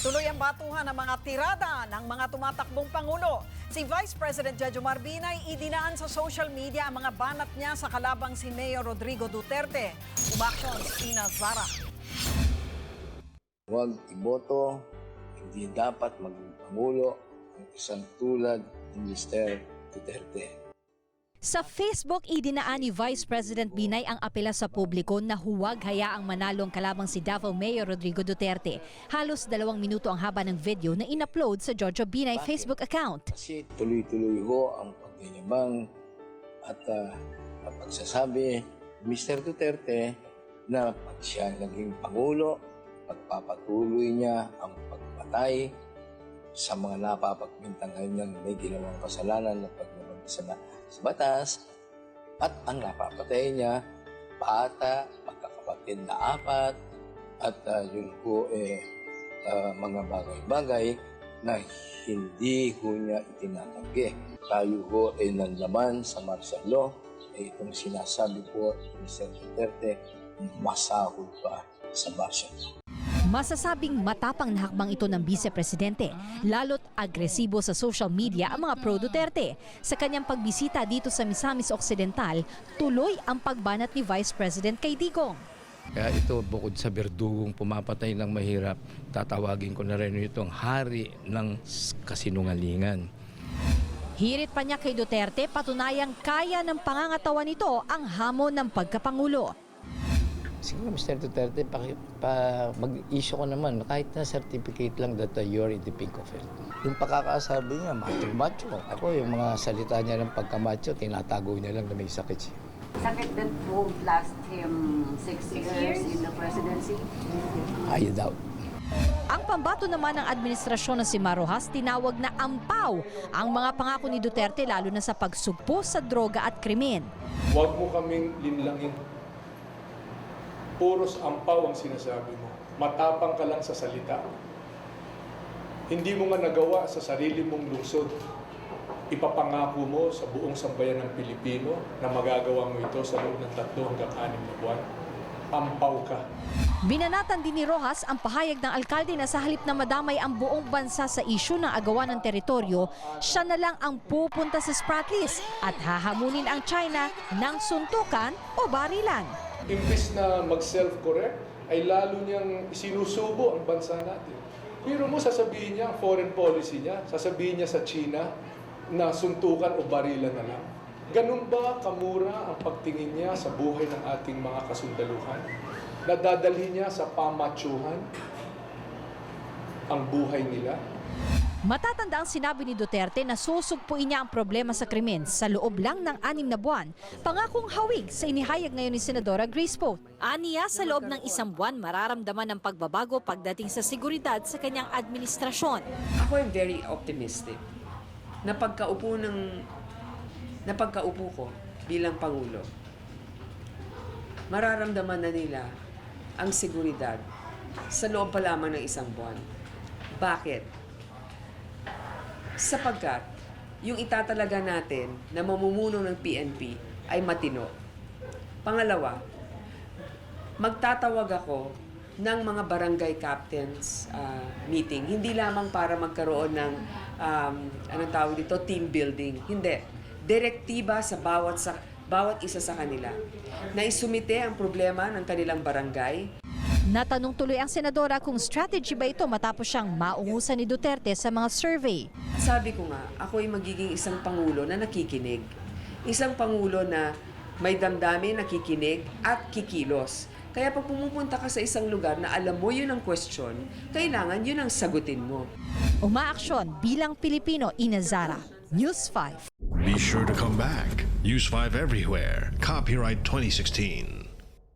Tuloy ang batuhan ng mga tirada ng mga tumatakbong Pangulo. Si Vice President Jojo Marbinay idinaan sa social media ang mga banat niya sa kalabang si Mayor Rodrigo Duterte. Umaksyon si Ina Zara. Huwag iboto, hindi dapat maging Pangulo ang isang tulad ni Mr. Duterte. Sa Facebook, idinaan ni Vice President Binay ang apela sa publiko na huwag hayaang manalong kalabang si Davao Mayor Rodrigo Duterte. Halos dalawang minuto ang haba ng video na in-upload sa Jojo Binay Facebook account. Kasi tuloy-tuloy ho ang pagyayabang at uh, pagsasabi Mr. Duterte na pag siya naging Pangulo, pagpapatuloy niya ang pagpatay sa mga napapagpintang ngayon may ginawang kasalanan na paglabag sa, sa batas at ang napapatay niya bata, magkakapatid na apat at uh, yun po eh uh, mga bagay-bagay na hindi ho niya itinatanggi. Tayo ho ay nanlaman sa martial law ay itong sinasabi po ni Mr. Duterte masahol pa sa martial law. Masasabing matapang na hakbang ito ng Vice Presidente, lalo't agresibo sa social media ang mga pro-Duterte. Sa kanyang pagbisita dito sa Misamis Occidental, tuloy ang pagbanat ni Vice President kay Digong. Kaya ito, bukod sa berdugong pumapatay ng mahirap, tatawagin ko na rin itong hari ng kasinungalingan. Hirit pa niya kay Duterte, patunayang kaya ng pangangatawan nito ang hamon ng pagkapangulo. Sige, Mr. Duterte, paki, pa, mag-issue ko naman, kahit na certificate lang that uh, you're in the pink of it. Yung pakakasabi niya, macho-macho. Ako, yung mga salita niya ng pagkamacho, tinatago niya lang na may sakit siya. Sakit that won't last him six, years, in the presidency. I doubt. Ang pambato naman ng administrasyon ng si Marojas tinawag na ampaw ang mga pangako ni Duterte lalo na sa pagsugpo sa droga at krimen. Huwag mo kaming linlangin. Puros ampaw ang sinasabi mo. Matapang ka lang sa salita. Hindi mo nga nagawa sa sarili mong lungsod. Ipapangako mo sa buong sambayan ng Pilipino na magagawa mo ito sa loob ng tatlo hanggang anim na buwan. Ampaw ka. Binanatan din ni Rojas ang pahayag ng alkalde na sa halip na madamay ang buong bansa sa isyu ng agawan ng teritoryo, siya na lang ang pupunta sa Spratlys at hahamunin ang China ng suntukan o barilan. Imbis na mag-self-correct, ay lalo niyang isinusubo ang bansa natin. Pero mo sasabihin niya, ang foreign policy niya, sasabihin niya sa China na suntukan o barilan na lang. Ganun ba kamura ang pagtingin niya sa buhay ng ating mga kasundaluhan? Nadadalhin niya sa pamachuhan ang buhay nila? Matatanda ang sinabi ni Duterte na susugpuin niya ang problema sa krimen sa loob lang ng anim na buwan. Pangakong hawig sa inihayag ngayon ni Senadora Grace Poe. Aniya sa loob ng isang buwan mararamdaman ng pagbabago pagdating sa seguridad sa kanyang administrasyon. Ako ay very optimistic na pagkaupo ng na pagkaupo ko bilang pangulo. Mararamdaman na nila ang seguridad sa loob pa lamang ng isang buwan. Bakit? Sapagkat yung itatalaga natin na mamumuno ng PNP ay matino. Pangalawa, magtatawag ako ng mga barangay captains ah, meeting. Hindi lamang para magkaroon ng um, anong tawag dito, team building. Hindi. Direktiba sa bawat sa bawat isa sa kanila na isumite ang problema ng kanilang barangay Natanong tuloy ang senadora kung strategy ba ito matapos siyang maungusan ni Duterte sa mga survey. Sabi ko nga, ako ay magiging isang pangulo na nakikinig. Isang pangulo na may damdamin, nakikinig at kikilos. Kaya pag pumupunta ka sa isang lugar na alam mo yun ang question, kailangan yun ang sagutin mo. Umaaksyon bilang Pilipino, Inazara. News 5. Be sure to come back. Use 5 everywhere. Copyright 2016.